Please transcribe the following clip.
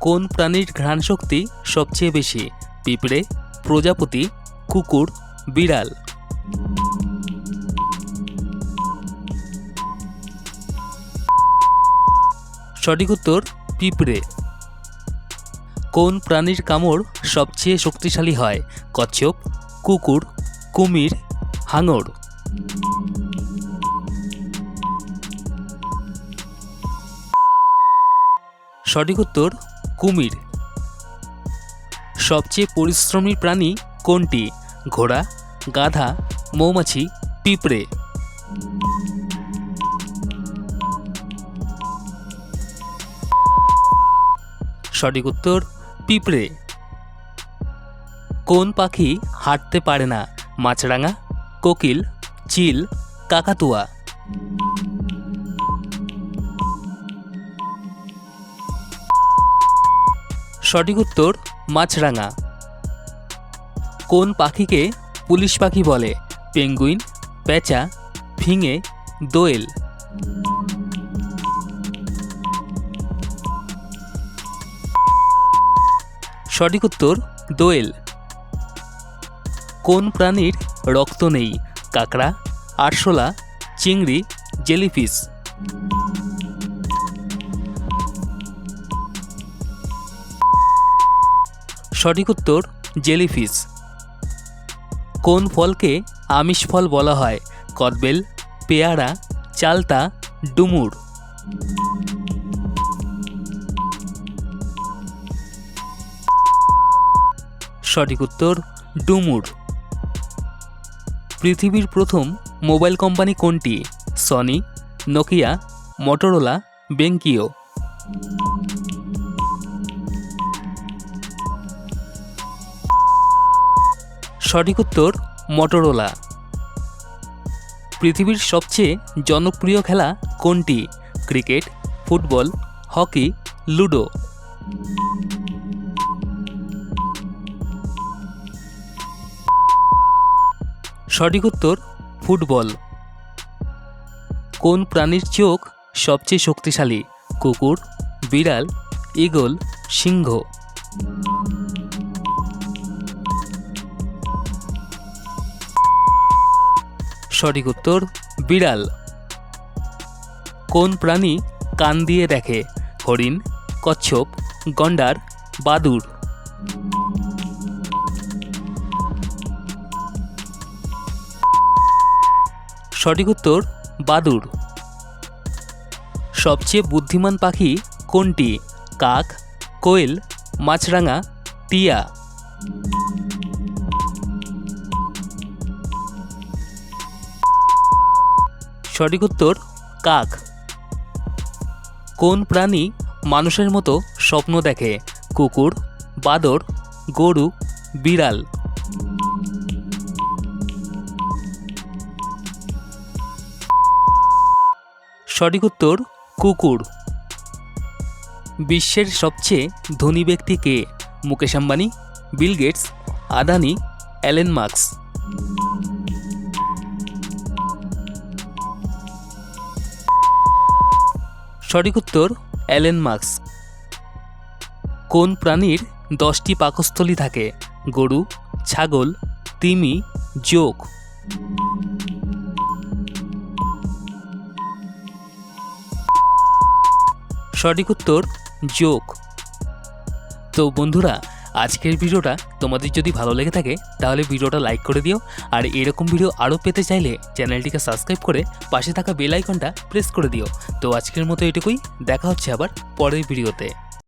কোন প্রাণীর ঘ্রাণ শক্তি সবচেয়ে বেশি? পিঁপড়ে, প্রজাপতি, কুকুর, বিড়াল। সঠিক উত্তর, পিঁপড়ে। কোন প্রাণীর কামড় সবচেয়ে শক্তিশালী হয়? কচ্ছপ, কুকুর, কুমির, হাঙর। সঠিক উত্তর কুমির। সবচেয়ে পরিশ্রমী প্রাণী কোনটি? ঘোড়া, গাধা, মৌমাছি, পিঁপড়ে। সঠিক উত্তর, পিঁপড়ে। কোন পাখি হাঁটতে পারে না? মাছরাঙা, কোকিল, চিল, কাকাতুয়া। সঠিক উত্তর, মাছরাঙা। কোন পাখিকে পুলিশ পাখি বলে? পেঙ্গুইন, পেঁচা, ফিঙে, দোয়েল। সঠিক উত্তর, দোয়েল। কোন প্রাণীর রক্ত নেই? কাঁকড়া, আরশোলা, চিংড়ি, জেলিফিশ। সঠিক উত্তর, জেলিফিশ। কোন ফলকে আমিষ ফল বলা হয়? কদবেল, পেয়ারা, চালতা, ডুমুর। সঠিক উত্তর, ডুমুর। পৃথিবীর প্রথম মোবাইল কোম্পানি কোনটি? Sony, Nokia, Motorola, BenQ. সঠিক উত্তর মটোরোলা পৃথিবীর সবচেয়ে জনপ্রিয় খেলা কোনটি? Cricket, football, hockey, ludo. সঠিক উত্তর, ফুটবল। কোন প্রাণীর চোখ সবচেয়ে শক্তিশালী? কুকুর, বিড়াল, ঈগল, সিংহ। সঠিক উত্তর, বিড়াল। কোন প্রাণী কান দিয়ে দেখে? হরিণ, কচ্ছপ, গন্ডার, বাদুড়। সঠিক উত্তর, বাদুড়। সবচেয়ে বুদ্ধিমান পাখি কোনটি? কাক, কোয়েল, মাছরাঙা, টিয়া। সঠিক উত্তর, কাক। কোন প্রাণী মানুষের মতো স্বপ্ন দেখে? কুকুর, বাদর, গরু, বিড়াল। সঠিক উত্তর, কুকুর। বিশ্বের সবচেয়ে ধনী ব্যক্তি কে? Mukesh Ambani, Bill Gates, Adani Elon Musk. সঠিক উত্তর অ্যালেন মার্কস। কোন প্রাণীর দশটি পাকস্থলী থাকে? গরু, ছাগল, তিমি যোগ সঠিক উত্তর যোগ তো বন্ধুরা আজকের ভিডিওটা তোমাদের যদি ভালো লেগে থাকে, তাহলে ভিডিওটা লাইক করে দিও, আর এরকম ভিডিও আরও পেতে চাইলে চ্যানেলটিকে সাবস্ক্রাইব করে পাশে থাকা বেল আইকনটা প্রেস করে দিও। তো আজকের মতো এটুকুই, দেখা হচ্ছে আবার পরের ভিডিওতে।